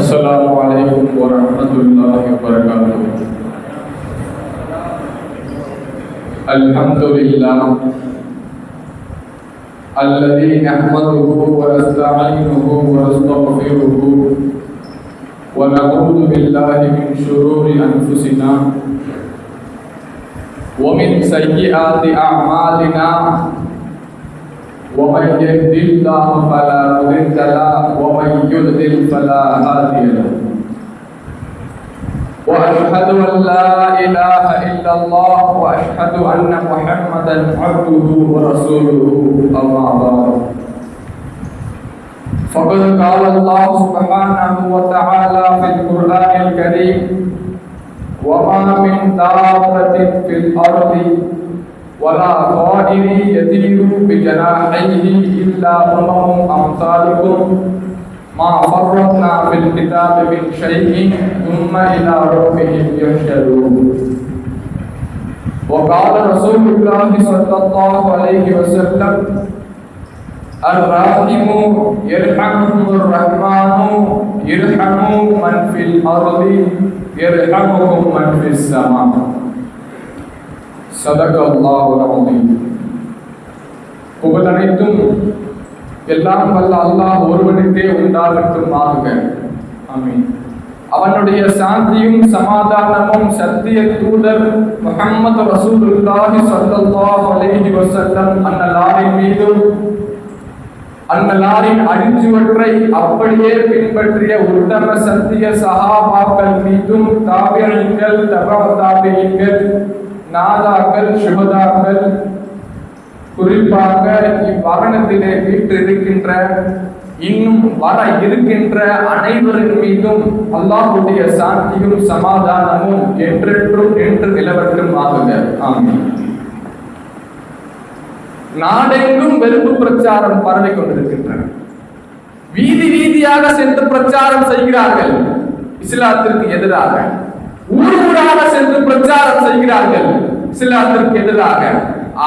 السلام عليكم ورحمة الله وبركاته. الحمد لله الذي نحمده ونستعينه ونستغفره ونعوذ بالله من شرور أنفسنا ومن سيئات أعمالنا. ومن يهد الله فلا مضل له ومن يضلل فلا هادي له. وأشهد أن لا إله إلا الله وأشهد أن محمدا عبده ورسوله أما بعد. فقد قال الله سبحانه وتعالى في القرآن الكريم وما من دابه في الأرض ولا طائر يطير بجناحيه إلا أمم أمثالكم. ما فرطنا في الكتاب من شيء ثم إلى ربهم يحشرون وقال رسول الله صلى الله عليه وسلم الراحم يرحمهم الرحمن يرحموا من في الأرض يرحمكم من في السماء. சதக அல்லாஹ் அனைத்தும் எல்லாம் வல்ல அல்லாஹ் ஒருவனுக்கே உண்டாகட்டும் ஆகுக ஆமீன். அவனுடைய சாந்தியும் சமாதானமும் சத்திய தூதர் முஹம்மது ரசூலுல்லாஹி ஸல்லல்லாஹு அலைஹி வஸல்லம் அன்னலாரின் மீதும் அன்னலாரின் அழிஞ்சுவற்றை அப்படியே பின்பற்றிய உத்தம சத்திய சஹாபாக்கள் மீதும் தாபியங்கள் தபா தாபியங்கள் நாதாக்கள் சுபதாக்கள் குறிப்பாக இவ்வகனத்திலே வீற்றிருக்கின்ற இன்னும் வர இருக்கின்ற அனைவரின் மீதும் அல்லாஹுடைய சாந்தியும் சமாதானமும் என்றென்றும் என்று நிலவட்டும் ஆகுங்க ஆமீன். நாடெங்கும் வெறுப்பு பிரச்சாரம் பரவி கொண்டிருக்கின்றன. வீதி வீதியாக சென்று பிரச்சாரம் செய்கிறார்கள். இஸ்லாத்திற்கு எதிராக. ஊர் ஊராக சென்று பிரச்சாரம் செய்கிறார்கள். இஸ்லாத்திற்கு எதிராக.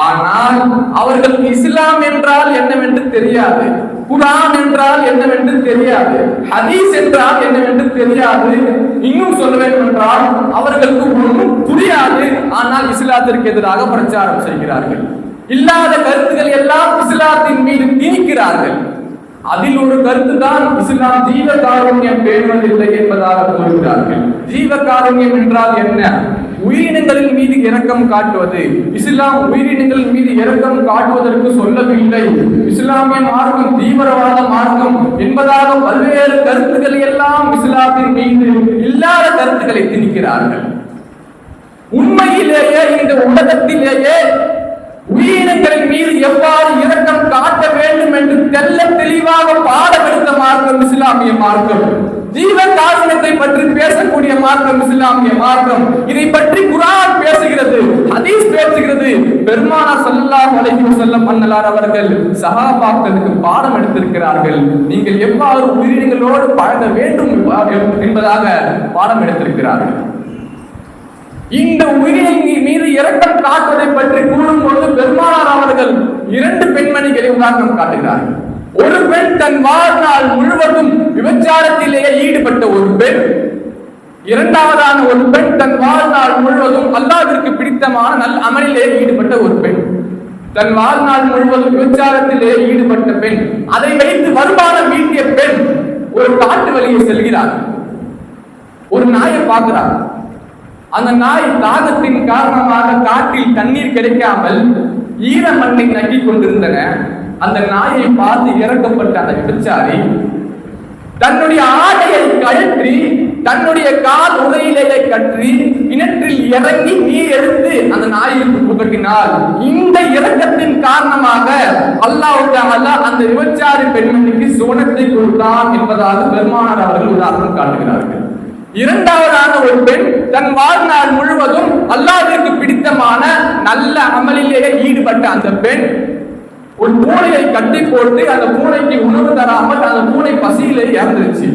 ஆனால் அவர்களுக்கு இஸ்லாம் என்றால் என்னவென்று தெரியாது. குரான் என்றால் என்னவென்று தெரியாது. ஹதீஸ் என்றால் என்னவென்று தெரியாது. இன்னும் சொல்ல வேண்டும் என்றால் அவர்களுக்கு ஒன்றும் புரியாது. ஆனால் இஸ்லாத்திற்கு எதிராக பிரச்சாரம் செய்கிறார்கள். இல்லாத கருத்துக்கள் எல்லாம் இஸ்லாத்தின் மீது திணிக்கிறார்கள். அதில் ஒரு கருத்து தான் இஸ்லாம் ஜீவ காருண்யம் பேணுவதில்லை என்பதாக கூறுகிறார்கள். ஜீவ காருண்யம் என்றால் என்ன? உயிரினங்களின் மீது இரக்கம் காட்டுவது. இஸ்லாம் உயிரினங்கள் மீது இரக்கம் காட்டுவதற்கு சொல்லவில்லை. இஸ்லாமிய மார்க்கம் தீவிரவாத மார்க்கம் என்பதாக பல்வேறு கருத்துக்களை எல்லாம் இஸ்லாத்தின் மீது இல்லாத கருத்துக்களை திணிக்கிறார்கள். உண்மையிலேயே இந்த உலகத்திலேயே உயிரினங்களின் மீது எவ்வாறு இரக்கம் காட்ட வேண்டும் என்று தெல்ல தெளிவாக பாடமெடுத்த மார்க்கம் இஸ்லாமிய மார்க்கம். ஜீவ தாசனத்தை பற்றி பேசக்கூடிய மார்க்கம் இஸ்லாமிய மார்க்கம். இதை பற்றி குரான் பேசுகிறது ஹதீஸ் பேசுகிறது. பெருமானா சல்லா அலைஹி வஸல்லம் அன்னலார் அவர்கள் சஹாபாக்களுக்கு பாடம் எடுத்திருக்கிறார்கள். நீங்கள் எவ்வாறு உயிரினங்களோடு பழக வேண்டும் என்பதாக பாடம் எடுத்திருக்கிறார்கள். இந்த உயிரின் மீது இரக்கம் காட்டுவதை பற்றி கூறும் பொழுது பெருமானார் அவர்கள் இரண்டு பெண்மணிகளை உதாரணம் காட்டுகிறார்கள். ஒரு பெண் தன் வாழ்நாள் முழுவதும் விபச்சாரத்திலேயே ஈடுபட்ட ஒரு பெண் இரண்டாவதான ஒரு பெண் தன் வாழ்நாள் முழுவதும் அல்லாவிற்கு பிடித்தமான நல் அமலிலே ஈடுபட்ட ஒரு பெண். தன் வாழ்நாள் முழுவதும் விபச்சாரத்திலே ஈடுபட்ட பெண். அதை வைத்து வருமானம் ஈட்டிய பெண் ஒரு காட்டு வழியை செல்கிறார். ஒரு நாயை பார்க்கிறார். அந்த நாய் தாகத்தின் காரணமாக காட்டில் தண்ணீர் கிடைக்காமல் ஈர மண்ணை நக்கிக் கொண்டிருந்தன. அந்த நாயை பார்த்து இறக்கப்பட்ட அந்த விபச்சாரி தன்னுடைய ஆடையை கழற்றி தன்னுடைய கால் உரையிலேயே கற்றி கிணற்றில் இறங்கி நீர் எடுத்து அந்த நாயிற்கு புகட்டினார் இந்த இறக்கத்தின் காரணமாக அல்லாஹ் அந்த விபச்சாரி பெண்மணிக்கு சுவனத்தை கொடுத்தான் என்பதாக பெருமானார் அவர்கள் உதாரணம் காட்டுகிறார்கள். இரண்டாவதான ஒரு பெண் தன் வாழ்நாள் முழுவதும் அல்லாவிற்கு பிடித்தமான நல்ல அமலிலேயே ஈடுபட்ட அந்த பெண் ஒரு பூனையை கட்டி போட்டு அந்த பூனைக்கு உணவு தராமல் அந்த பூனை பசியிலே இறந்துருச்சு.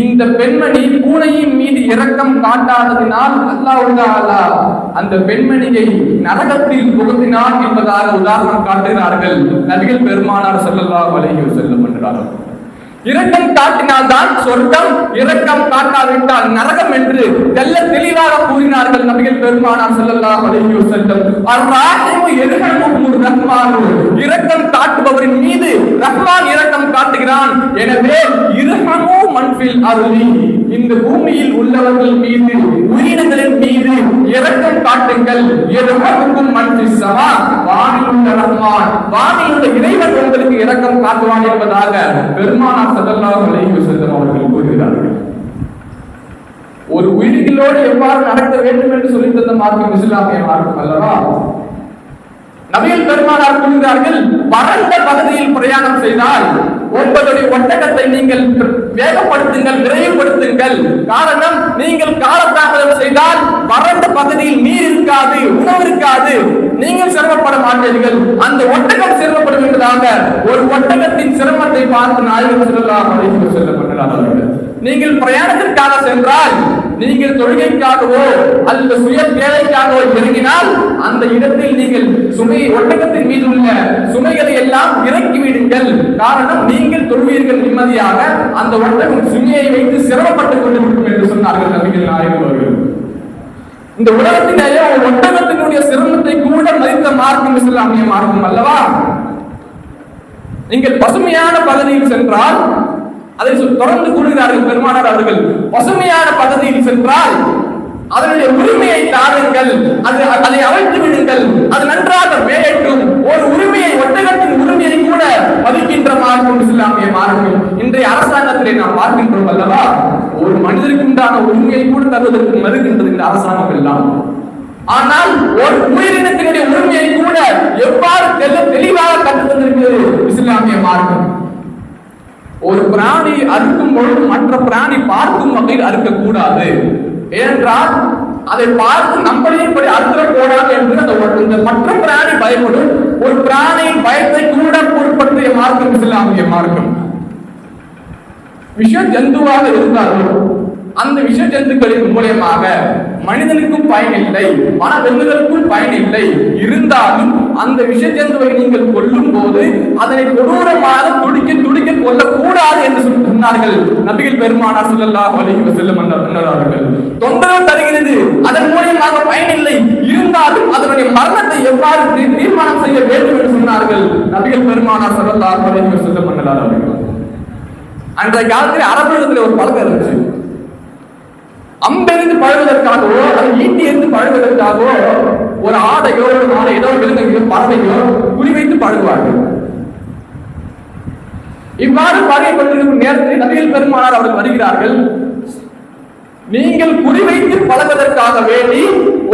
இந்த பெண்மணி பூனையின் மீது இரக்கம் காட்டாததினால் அல்லாஹ் அந்த பெண்மணியை நரகத்தில் புகுத்தினார் என்பதாக உதாரணம் காட்டுகிறார்கள். நபிகள் பெருமானார் செல்லல்லா அலைஹி செல்லும் என்றார்கள் இரக்கம் காட்டினால்தான் சொர்க்கம் இரக்கம் காட்டாவிட்டால் நரகம் என்று தெல்ல தெளிவாக கூறினார்கள் நபிகள் பெருமானார் ஸல்லல்லாஹு அலைஹி வஸல்லம். அர்ராஹிமு ஒரு ரஹ்மானு. இரக்கம் காட்டுபவரின் மீது ரஹ்மான் இரக்கம் காட்டுகிறான். எனவே இரகமும் இந்த பூமியில் உள்ளவர்கள் மீது உயிரினங்களின் மீது இரக்கம் காட்டுங்கள். இரஹமுக்கும் மண்பில் சமா. வானில் உள்ள ரஹ்மான். வானில் உள்ள இறைவன் உங்களுக்கு இரக்கம் காட்டுவான் என்பதாக பெருமானார் ஸல்லல்லாஹு அலைஹி வஸல்லம் அவர்கள் கூறுகிறார்கள். ஒரு உயிரிகளோடு எவ்வாறு நடக்க வேண்டும் என்று சொல்லி தந்த மார்க்கம் இஸ்லாமிய மார்க்கம் அல்லவா? நபிகள் பெருமானார் கூறுகிறார்கள் பரந்த பகுதியில் பிரயாணம் செய்தால் உங்களுடைய ஒட்டகத்தை நீங்கள் வேகப்படுத்துங்கள் விரைவுபடுத்துங்கள். காரணம் நீங்கள் காலத்தாமதம் செய்தால் வறண்ட பகுதியில் நீர் இருக்காது உணவு இருக்காது. நீங்கள் சிரமப்பட மாட்டீர்கள். அந்த ஒட்டகம் சிரமப்படும் என்பதாக ஒரு ஒட்டகத்தின் சிரமத்தை பார்த்து நாயகம் செல்லலாம் அப்படின்னு செல்லப்பட்டார்கள் நீங்கள் பிரயாணத்திற்காக சென்றால் நீங்கள் தொழுகைக்காகவோ அல்லது சுய தேவைக்காகவோ இறங்கினால் அந்த இடத்தில் நீங்கள் சுமை ஒட்டகத்தின் மீது உள்ள சுமைகளை எல்லாம் இறக்கி விடுங்கள். காரணம் நீங்கள் தொழுவீர்கள் நிம்மதியாக அந்த ஒட்டகம் சுமையை வைத்து சிரமப்பட்டுக் கொண்டிருக்கும் என்று சொன்னார்கள் நபிகள் நாயகம் அவர்கள். இந்த உலகத்திலேயே ஒட்டகத்தினுடைய சிரமத்தை கூட மதித்த மார்க்கம் இஸ்லாமிய மார்க்கம் அல்லவா? நீங்கள் பசுமையான பகுதியில் சென்றால் அதை தொடர்ந்து கூறுகிறார்கள் பெருமானார் அவர்கள். பசுமையான பதவியில் சென்றால் அதனுடைய உரிமையை தாருங்கள். அது அதை அழைத்து விடுங்கள். அது நன்றாக மேயட்டும் ஒரு உரிமையை ஒட்டகத்தின் உரிமையை கூட மதிக்கின்ற மார்க்கம் இஸ்லாமிய மார்க்கம் இன்றைய அரசாங்கத்திலே நாம் பார்க்கின்றோம் அல்லவா? ஒரு மனிதருக்கு உண்டான உரிமையை கூட தருவதற்கு மறுக்கின்றது இந்த அரசாங்கம் எல்லாம். ஆனால் ஒரு உயிரினத்தினுடைய உரிமையை கூட எவ்வாறு தெளிவாக கற்று தந்திருக்கிறது இஸ்லாமிய மார்க்கம் ஒரு பிராணி அறுக்கும் பொழுது மற்ற பிராணி பார்க்கும் வகையில் அறுக்கக்கூடாது. ஏனென்றால் அதை பார்த்து நம்மளையும் இப்படி அறுத்தக்கூடாது என்று அந்த இந்த மற்ற பிராணி பயப்படும். ஒரு பிராணியின் பயத்தை கூட பொருட்படுத்திய மார்க்கம் இஸ்லாமிய மார்க்கம். விஷ ஜந்துவாக இருந்தாலும் அந்த விஷ ஜந்துக்களின் மூலியமாக மனிதனுக்கும் பயன் இல்லை வனவிலங்குகளுக்கும் பயன் இல்லை. இருந்தாலும் அந்த விஷ ஜந்துவை நீங்கள் கொல்லும் போது அதனை கொடூரமாக துடிக்க துடிக்க கொல்லக்கூடாது என்று சொல்லி சொன்னார்கள். நபிகள் பெருமானார் சொல்லல்லா வலிக்கு செல்லும் அவர்கள் தொந்தரவு தருகிறது. அதன் மூலியமாக பயனில்லை. இருந்தாலும் அதனுடைய மரணத்தை எவ்வாறு தீர்மானம் செய்ய வேண்டும் என்று சொன்னார்கள். நபிகள் பெருமானார் சொல்லல்லா வலிக்கு செல்லும் அவர்கள் அன்றைய காலத்தில் அரபுலகத்தில் ஒரு பழக்கம் இருந்துச்சு. அம்பிருந்து பழகுவதற்காகவோ அது ஈட்டி இருந்து பழகுவதற்காகவோ ஒரு ஆடையோ ஒரு ஆடை ஏதோ ஒரு விலங்கையோ பறவையோ குறிவைத்து பழகுவார்கள். இவ்வாறு பறவை கொண்டிருக்கும் நேரத்தில் நபிகள் பெருமானார் அவர்கள் வருகிறார்கள். நீங்கள் குறிவைத்து பழகுவதற்காக வேண்டி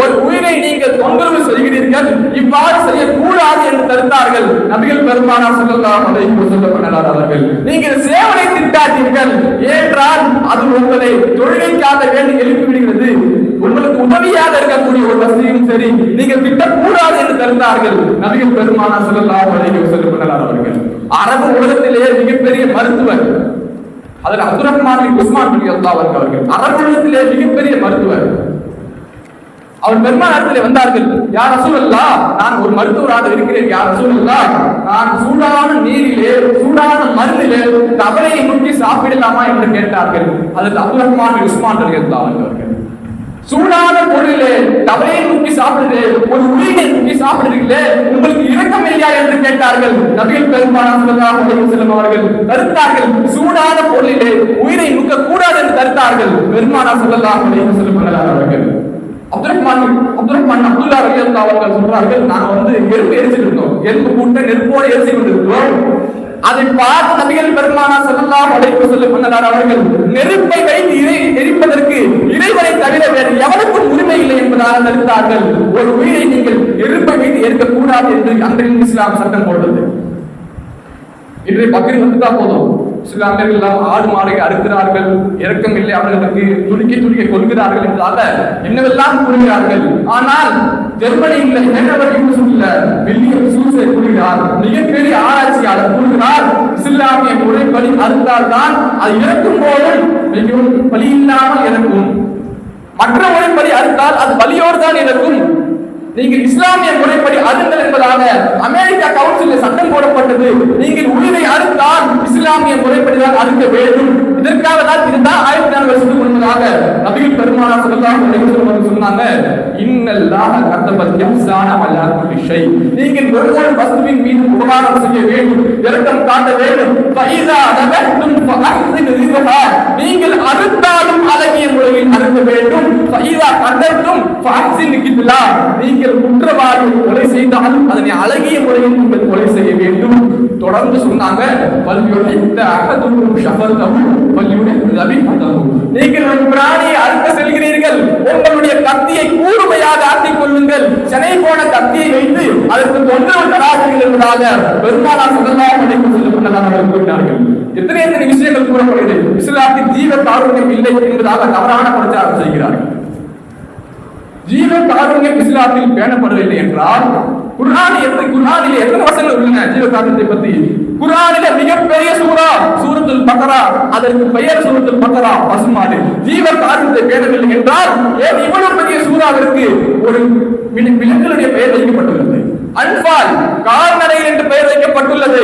ஒரு உயிரை நீங்கள் தொந்தரவு செய்கிறீர்கள். இவ்வாறு செய்யக்கூடாது என்று தருந்தார்கள் நபிகள் பெருமானார் ஸல்லல்லாஹு அலைஹி வஸல்லம் அவர்கள் நீங்கள் சேவனை திட்டாதீர்கள் ஏற்றால் அது உங்களை தொழுகைக்காக வேண்டி எழுப்பி விடுகிறது. உங்களுக்கு உதவியாக இருக்கக்கூடிய ஒரு வசதியும் சரி நீங்கள் திட்டக்கூடாது என்று தெரிந்தார்கள். நபிகள் பெருமானார் ஸல்லல்லாஹு அலைஹி வஸல்லம் அவர்கள் அரபு உலகத்திலேயே மிகப்பெரிய மருத்துவர். அதில் அப்துல் ரஹ்மான் உஸ்மான் பின் அல்லாஹ் அவர்கள் அரபுலகத்திலே மிகப்பெரிய மருத்துவர். அவர் பெருமாள் வந்தார்கள். யார் ரசூலல்லா நான் ஒரு மருத்துவராக இருக்கிறேன். யார் ரசூலல்லா நான் சூடான நீரிலே சூடான மருந்திலே தவளையை முக்கி சாப்பிடலாமா? என்று கேட்டார்கள். அதில் அப்துல் ரஹ்மான் உஸ்மான் அவர்கள். சூடான பொருளிலே தவளையை முக்கி சாப்பிடுது ஒரு உயிரை முக்கி சாப்பிடுறீங்களே உங்களுக்கு இரக்கம் இல்லையா? என்று கேட்டார்கள். நபிகள் பெருமானார் செல்லும் அவர்கள் தடுத்தார்கள். சூடான பொருளிலே உயிரை நுக்க கூடாது என்று தடுத்தார்கள். பெருமானார் ஸல்லல்லாஹு அலைஹி அவர்கள். அப்துல் ரஹ்மான் அப்துல் ரஹ்மான் அப்துல்லா அவர்கள் சொல்றார்கள் நாங்க வந்து எறும்பு எரிச்சுட்டு இருந்தோம் எறும்பு கூட்ட நெருப்போடு எரிச்சு கொண்டிருக்கிறோம். அதை பார்த்து நபிகள் பெருமானா ஸல்லல்லாஹு அழைப்பு வஸல்லம் சொன்னார் அவர்கள் நெருப்பை வைத்து இறை எரிப்பதற்கு இறைவனை தவிர வேறு எவனுக்கும் உரிமை இல்லை என்பதாக நிறுத்தார்கள் ஒரு உயிரை நீங்கள் நெருப்பை வைத்து எரிக்க கூடாது என்று அன்றைய இஸ்லாம் சட்டம் போட்டது இன்றைய பக்ரி வந்துட்டா போதும். இஸ்லாமியர்கள் எல்லாம் ஆடு மாடை அறுக்கிறார்கள் இறக்கம் இல்லை அவர்களுக்கு துடிக்க துடிக்க கொள்கிறார்கள் என்றால என்னவெல்லாம் கூறுகிறார்கள்? ஆனால் ஜெர்மனியில் ஹேனவர் யூனிவர்சிட்டியில வில்லியம் சூசை கூறுகிறார் மிகப்பெரிய ஆராய்ச்சியாளர் கூறுகிறார் இஸ்லாமிய முறைப்படி அறுத்தால் தான் அது இறக்கும் போது மிகவும் வலி இல்லாமல் இறக்கும். மற்ற முறைப்படி அறுத்தால் அது வலியோடு தான் இறக்கும். நீங்கள் இஸ்லாமிய முறைப்படி அருங்கள் என்பதாக அமெரிக்கா கவுன்சிலில் சட்டம் போடப்பட்டது. நீங்கள் உயிரை அறுத்தால் இஸ்லாமிய முறைப்படிதான் அறுக்க வேண்டும். இதற்காக தான் இதுதான் ஆயிரத்தி நான்கு வருஷத்துக்கு முன்பதாக நபிகள் பெருமானா சொல்லலாம் சொன்னாங்க. இன்னல்லாஹ கத்தபத் இஹ்சான அலா குல்லி ஷை. நீங்கள் ஒவ்வொரு வஸ்துவின் மீது உபகாரம் செய்ய வேண்டும் இரக்கம் காட்ட வேண்டும். ஃபைஸா தபஹ்தும் ஃபஅஹ்சின் ரிஸ்கா. நீங்கள் அறுத்தாலும் அழகிய முறையில் அறுக்க வேண்டும். ஃபைஸா கதர்த்தும் ஃபஅஹ்சின் கித்லா நீங்கள் குற்றவாளி கொலை செய்தாலும் அதனை அழகிய முறையில் நீங்கள் கொலை செய்ய வேண்டும். தொடர்ந்து சொன்னாங்க வல்யுஹித்த அஹதுக்கும் ஷஃபர்தஹு வல்யுஹித்த தபிஹதஹு நீங்கள் ஒரு பிராணியை அறுக்க செல்ல செல்கிறீர்கள். உங்களுடைய கத்தியை கூர்மையாக ஆட்டிக் கொள்ளுங்கள். சென்னை போன கத்தியை வைத்து அதற்கு தொந்தரவு தராதீர்கள் என்பதாக பெருமானார் சொல்லலாம் அழைப்பு சொல்லப்பட்டதாக கூறினார்கள். எத்தனை எத்தனை விஷயங்கள் கூறப்படுகிறது? இஸ்லாத்தின் ஜீவ தாருண்யம் இல்லை என்பதாக தவறான பிரச்சாரம் செய்கிறார்கள். ஜீவ தாருண்யம் இஸ்லாத்தில் பேணப்படவில்லை என்றால் குர்ஆன் எத்தனை குர்ஆனில் எத்தனை வசங்கள் உள்ளன? ஜீவ தாருண்யத்தை பத்தி குரானில மிகப்பெரிய சூறா சூரத்தில் பக்கரா. அதற்கு பெயர் சூரத்தில் பக்கரா பசுமாடு. ஜீவ காரணத்தை பேணவில்லை என்றால் ஏன் இவ்வளவு பெரிய சூறாவிற்கு ஒரு விலங்குகளுடைய பெயர் வைக்கப்பட்டுள்ளது? அன்பால் கால்நடை என்று பெயர் வைக்கப்பட்டுள்ளது.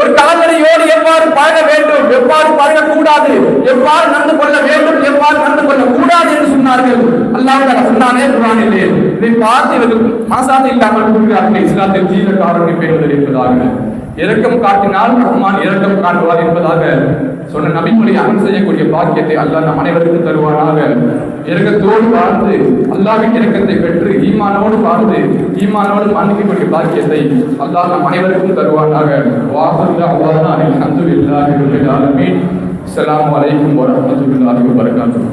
ஒரு கால்நடையோடு எவ்வாறு பழக வேண்டும்? எவ்வாறு பழகக்கூடாது? எவ்வாறு நடந்து கொள்ள வேண்டும்? எவ்வாறு நடந்து கொள்ள கூடாது என்று சொன்னார்கள். அல்லாஹ் சொன்னானே குர்ஆனிலே இதை பார்த்து இவர்கள் மனசாட்சி இல்லாமல் கூறுகிறார்கள். இஸ்லாத்தில் ஜீவ காரணம் பெறுவது என்பதாக. இரக்கம் காட்டினால் ரஹ்மான் இரக்கம் காட்டுவார் என்பதாக சொன்ன நபிமொழி அமல் செய்யக்கூடிய பாக்கியத்தை அல்லாஹ் நம் அனைவருக்கும் தருவானாக. இரக்கத்தோடு வாழ்ந்து அல்லாவின் இரக்கத்தை பெற்று ஈமானோடு வாழ்ந்து ஈமானோடு மன்னிக்கக்கூடிய பாக்கியத்தை அல்லாஹ் நம் அனைவருக்கும் தருவானாக. வாஹர் அல்லாஹ் அல்ஹம்துலில்லாஹி ரப்பில் ஆலமீன். அஸ்ஸலாமு அலைக்கும் வரஹ்மத்துல்லாஹி வபரகாத்துஹு.